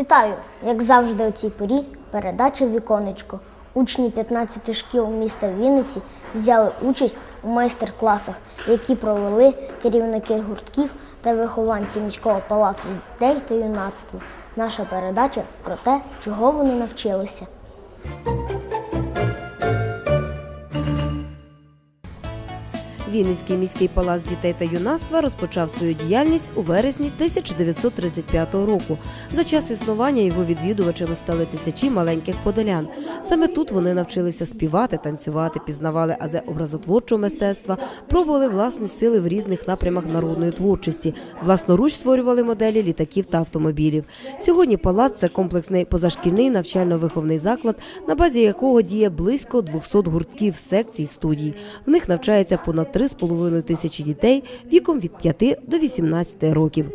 Вітаю! Як завжди у цій порі передача «Віконечко». Учні 15 шкіл міста Вінниці взяли участь у майстер-класах, які провели керівники гуртків та вихованці міського палацу дітей та юнацтва. Наша передача про те, чого вони навчилися. Вінницький міський палац дітей та юнацтва розпочав свою діяльність у вересні 1935 року. За час існування його відвідувачами стали тисячі маленьких подолян. Саме тут вони навчилися співати, танцювати, пізнавали азе образотворчого мистецтва, пробували власні сили в різних напрямах народної творчості, власноруч створювали моделі літаків та автомобілів. Сьогодні палац це комплексний позашкільний навчально-виховний заклад, на базі якого діє близько 200 гуртків, секцій, студій. В них навчається понад 3,5 тисячі дітей віком від 5 до 18 років.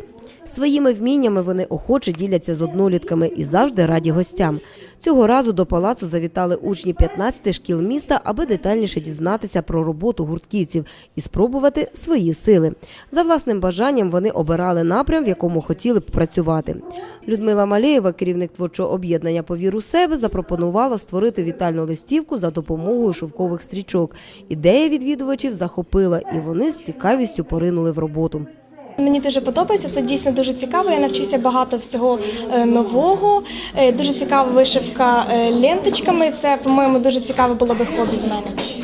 Своїми вміннями вони охоче діляться з однолітками і завжди раді гостям. Цього разу до палацу завітали учні 15 шкіл міста, аби детальніше дізнатися про роботу гуртківців і спробувати свої сили. За власним бажанням вони обирали напрям, в якому хотіли б працювати. Людмила Малєєва, керівник творчого об'єднання «Повір у себе, запропонувала створити вітальну листівку за допомогою шовкових стрічок. Ідея відвідувачів захопила, і вони з цікавістю поринули в роботу. Мені дуже подобається, тут дійсно дуже цікаво. Я навчуся багато всього е, нового. Е, Дуже цікава вишивка е, ленточками. Це, по-моєму, дуже цікаве було би хобі в мене.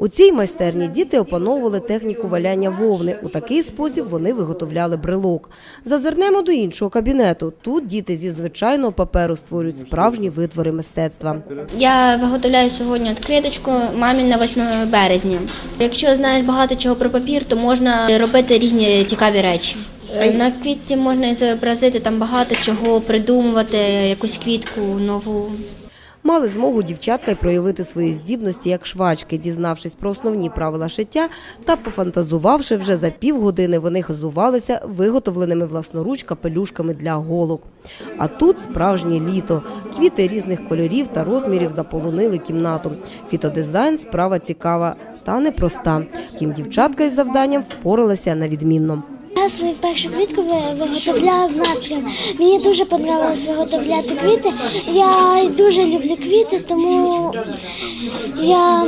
У цій майстерні діти опановували техніку валяння вовни. У такий спосіб вони виготовляли брелок. Зазирнемо до іншого кабінету. Тут діти зі звичайного паперу створюють справжні витвори мистецтва. Я виготовляю сьогодні відкриточку мамі на 8 березня. Якщо знаєш багато чого про папір, то можна робити різні цікаві речі. На квітці можна зобразити там багато чого, придумувати якусь квітку нову. Мали змогу дівчатка й проявити свої здібності як швачки, дізнавшись про основні правила шиття та пофантазувавши вже за півгодини, вони хизувалися виготовленими власноруч капелюшками для голок. А тут справжнє літо. Квіти різних кольорів та розмірів заполонили кімнату. Фітодизайн справа цікава та непроста. Втім, дівчатка із завданням впоралася на відмінно. Свою першу квітку виготовляла з настроєм. Мені дуже подобалось виготовляти квіти. Я дуже люблю квіти, тому я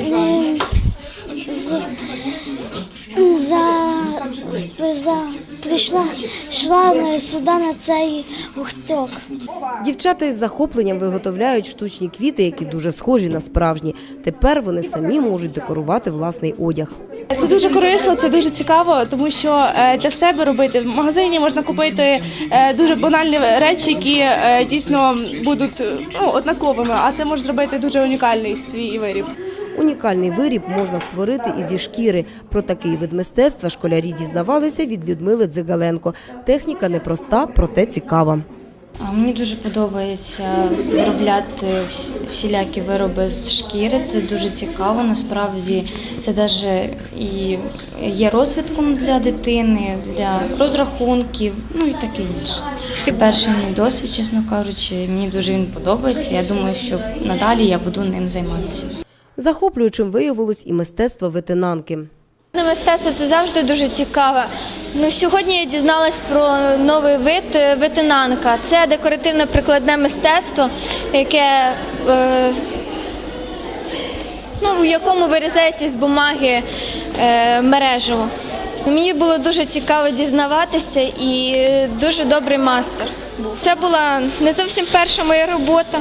е, з, за, за, прийшла йшла сюди на цей гурток. Дівчата із захопленням виготовляють штучні квіти, які дуже схожі на справжні. Тепер вони самі можуть декорувати власний одяг. Це дуже корисно, це дуже цікаво, тому що е, для себе робити в магазині можна купити е, дуже банальні речі, які е, дійсно будуть ну, однаковими, а це може зробити дуже унікальний свій виріб. Унікальний виріб можна створити і зі шкіри. Про такий вид мистецтва школярі дізнавалися від Людмили Дзигаленко. Техніка непроста, проте цікава. Мені дуже подобається виробляти всілякі вироби з шкіри. Це дуже цікаво. Насправді це навіть і є розвитком для дитини, для розрахунків, ну і таке інше. Перший мій досвід, чесно кажучи, мені дуже він подобається. Я думаю, що надалі я буду ним займатися. Захоплюючим виявилось і мистецтво ветенанки. Мистецтво це завжди дуже цікаво. Ну, сьогодні я дізналась про новий вид е, ветенанка. Це декоративно-прикладне мистецтво, яке, е, ну, в якому вирізається з бумаги е, мережево. Мені було дуже цікаво дізнаватися і дуже добрий мастер. Це була не зовсім перша моя робота,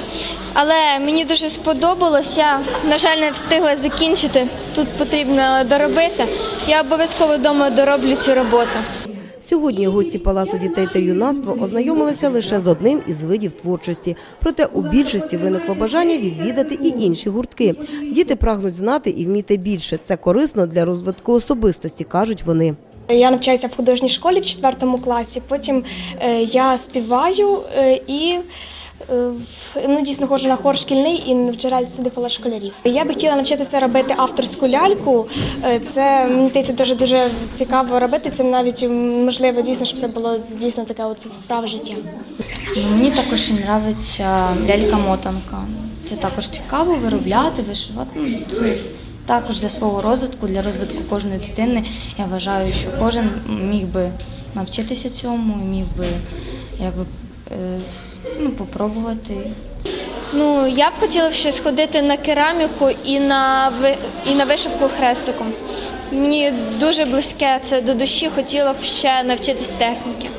але мені дуже сподобалось. Я, на жаль, не встигла закінчити. Тут потрібно доробити. Я обов'язково вдома дороблю цю роботу. Сьогодні гості Палацу дітей та юнацтва ознайомилися лише з одним із видів творчості. Проте у більшості виникло бажання відвідати і інші гуртки. Діти прагнуть знати і вміти більше. Це корисно для розвитку особистості, кажуть вони. Я навчаюся в художній школі в четвертому класі. Потім е, я співаю е, і ну, дійсно ходжу на хор шкільний і навчаю сюди пала школярів. Я би хотіла навчитися робити авторську ляльку. Е, Це мені здається дуже дуже цікаво робити. Це навіть можливо дійсно, щоб це було дійсно таке от справа життя. Мені також подобається лялька-мотанка. Це також цікаво виробляти, вишивати. Ну, це також для свого розвитку, для розвитку кожної дитини. Я вважаю, що кожен міг би навчитися цьому міг би якби е, ну, попробувати. Ну, я б хотіла ще сходити на кераміку і на, і на вишивку хрестиком. Мені дуже близьке це до душі, хотіла б ще навчитись техніки.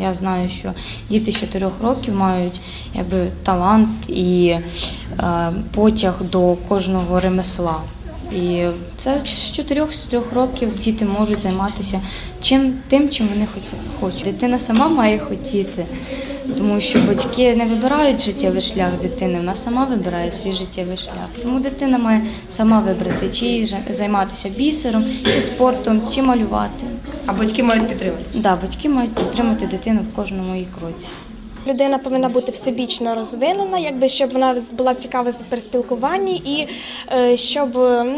Я знаю, що діти з 4 років мають якби, талант і е, потяг до кожного ремесла. І це з 4 з 3 років діти можуть займатися чим, тим, чим вони хочуть. Дитина сама має хотіти, тому що батьки не вибирають життєвий шлях дитини, вона сама вибирає свій життєвий шлях. Тому дитина має сама вибрати, чи займатися бісером, чи спортом, чи малювати. А батьки мають підтримати. Да, батьки мають підтримати дитину в кожному її кроці. Людина повинна бути всебічно розвинена, якби щоб вона була цікава при спілкуванні і е, щоб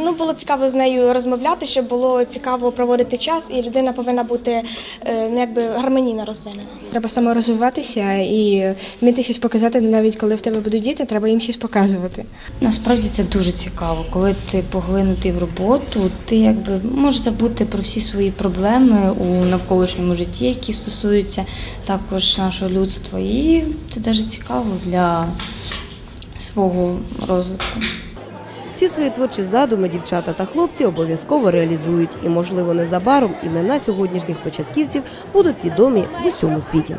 ну було цікаво з нею розмовляти, щоб було цікаво проводити час, і людина повинна бути е, ну, якби гармонійно розвинена. Треба саморозвиватися і вміти щось показати, навіть коли в тебе будуть діти, треба їм щось показувати. Насправді це дуже цікаво, коли ти поглинутий в роботу, ти якби можеш забути про всі свої проблеми у навколишньому житті, які стосуються також нашого людства. І це дуже цікаво для свого розвитку. Всі свої творчі задуми дівчата та хлопці обов'язково реалізують, і, можливо, незабаром імена сьогоднішніх початківців будуть відомі в усьому світі.